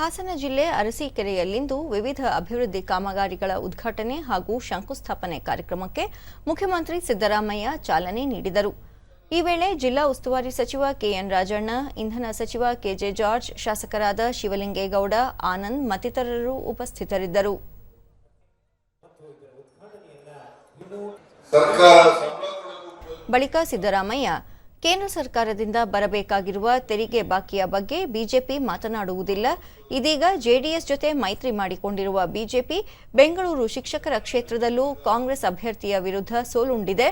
ಹಾಸನ ಜಿಲ್ಲೆ ಅರಸೀಕೆರೆಯಲ್ಲಿಂದು ವಿವಿಧ ಅಭಿವೃದ್ಧಿ ಕಾಮಗಾರಿಗಳ ಉದ್ಘಾಟನೆ ಹಾಗೂ ಶಂಕುಸ್ಥಾಪನೆ ಕಾರ್ಯಕ್ರಮಕ್ಕೆ ಮುಖ್ಯಮಂತ್ರಿ ಸಿದ್ದರಾಮಯ್ಯ ಚಾಲನೆ ನೀಡಿದರು. ಈ ವೇಳೆ ಜಿಲ್ಲಾ ಉಸ್ತುವಾರಿ ಸಚಿವ ಕೆಎನ್ ರಾಜಣ್ಣ ಇಂಧನ ಸಚಿವ ಕೆಜೆ ಜಾರ್ಜ್ ಶಾಸಕರಾದ ಶಿವಲಿಂಗೇಗೌಡ ಆನಂದ್ ಮತ್ತಿತರರು ಉಪಸ್ಥಿತರಿದ್ದರು. ಬಳಿಕ ಸಿದ್ದರಾಮಯ್ಯ ಕೇಂದ್ರ ಸರ್ಕಾರದಿಂದ ಬರಬೇಕಾಗಿರುವ ತೆರಿಗೆ ಬಾಕಿಯ ಬಗ್ಗೆ ಬಿಜೆಪಿ ಮಾತನಾಡುವುದಿಲ್ಲ. ಇದೀಗ ಜೆಡಿಎಸ್ ಜೊತೆ ಮೈತ್ರಿ ಮಾಡಿಕೊಂಡಿರುವ ಬಿಜೆಪಿ ಬೆಂಗಳೂರು ಶಿಕ್ಷಕರ ಕ್ಷೇತ್ರದಲ್ಲೂ ಕಾಂಗ್ರೆಸ್ ಅಭ್ಯರ್ಥಿಯ ವಿರುದ್ಧ ಸೋಲುಂಡಿದೆ.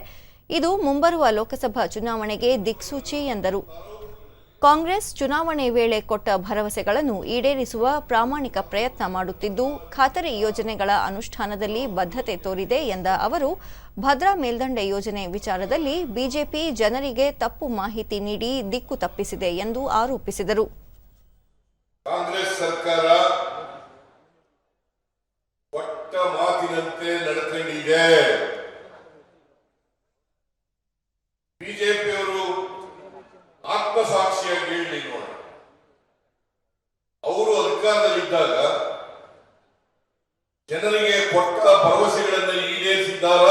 ಇದು ಮುಂಬರುವ ಲೋಕಸಭಾ ಚುನಾವಣೆಗೆ ದಿಕ್ಸೂಚಿ ಎಂದರು. ಕಾಂಗ್ರೆಸ್ ಚುನಾವಣೆ ವೇಳೆ ಕೊಟ್ಟ ಭರವಸೆಗಳನ್ನು ಈಡೇರಿಸುವ ಪ್ರಾಮಾಣಿಕ ಪ್ರಯತ್ನ ಮಾಡುತ್ತಿದ್ದು, ಖಾತರಿ ಯೋಜನೆಗಳ ಅನುಷ್ಠಾನದಲ್ಲಿ ಬದ್ಧತೆ ತೋರಿದೆ ಎಂದ ಅವರು, ಭದ್ರಾ ಮೇಲ್ದಂಡೆ ಯೋಜನೆ ವಿಚಾರದಲ್ಲಿ ಬಿಜೆಪಿ ಜನರಿಗೆ ತಪ್ಪು ಮಾಹಿತಿ ನೀಡಿ ದಿಕ್ಕು ತಪ್ಪಿಸಿದೆ ಎಂದು ಆರೋಪಿಸಿದರು. ಕಾಂಗ್ರೆಸ್ ಸರ್ಕಾರ ಕೊಟ್ಟ ಮಾತಿನಂತೆ ಅಧಿಕಾರದಲ್ಲಿದ್ದಾಗ ಜನರಿಗೆ ಕೊಟ್ಟ ಭರವಸೆಗಳನ್ನು ಈಡೇರಿಸಿದ್ದಾರ?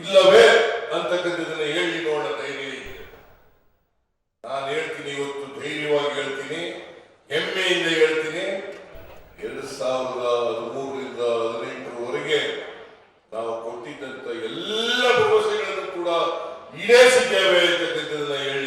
ಇಲ್ಲವೇ? ಅಂತಕ್ಕಂಥದನ್ನ ಹೇಳಿ ನೋಡ ಧೈರ್ಯ ನಾನು ಹೇಳ್ತೀನಿ ಇವತ್ತು, ಧೈರ್ಯವಾಗಿ ಹೇಳ್ತೀನಿ, ಹೆಮ್ಮೆಯಿಂದ ಹೇಳ್ತೀನಿ. ಎರಡು ಸಾವಿರದ ಹದಿಮೂರರಿಂದ ಹದಿನೆಂಟರವರೆಗೆ ನಾವು ಕೊಟ್ಟಿದ್ದಂಥ ಎಲ್ಲ ಭರವಸೆಗಳನ್ನು ಕೂಡ ಈಡೇರಿಸಿದ್ದೇವೆ ಅಂತಕ್ಕಂಥದನ್ನ ಹೇಳಿ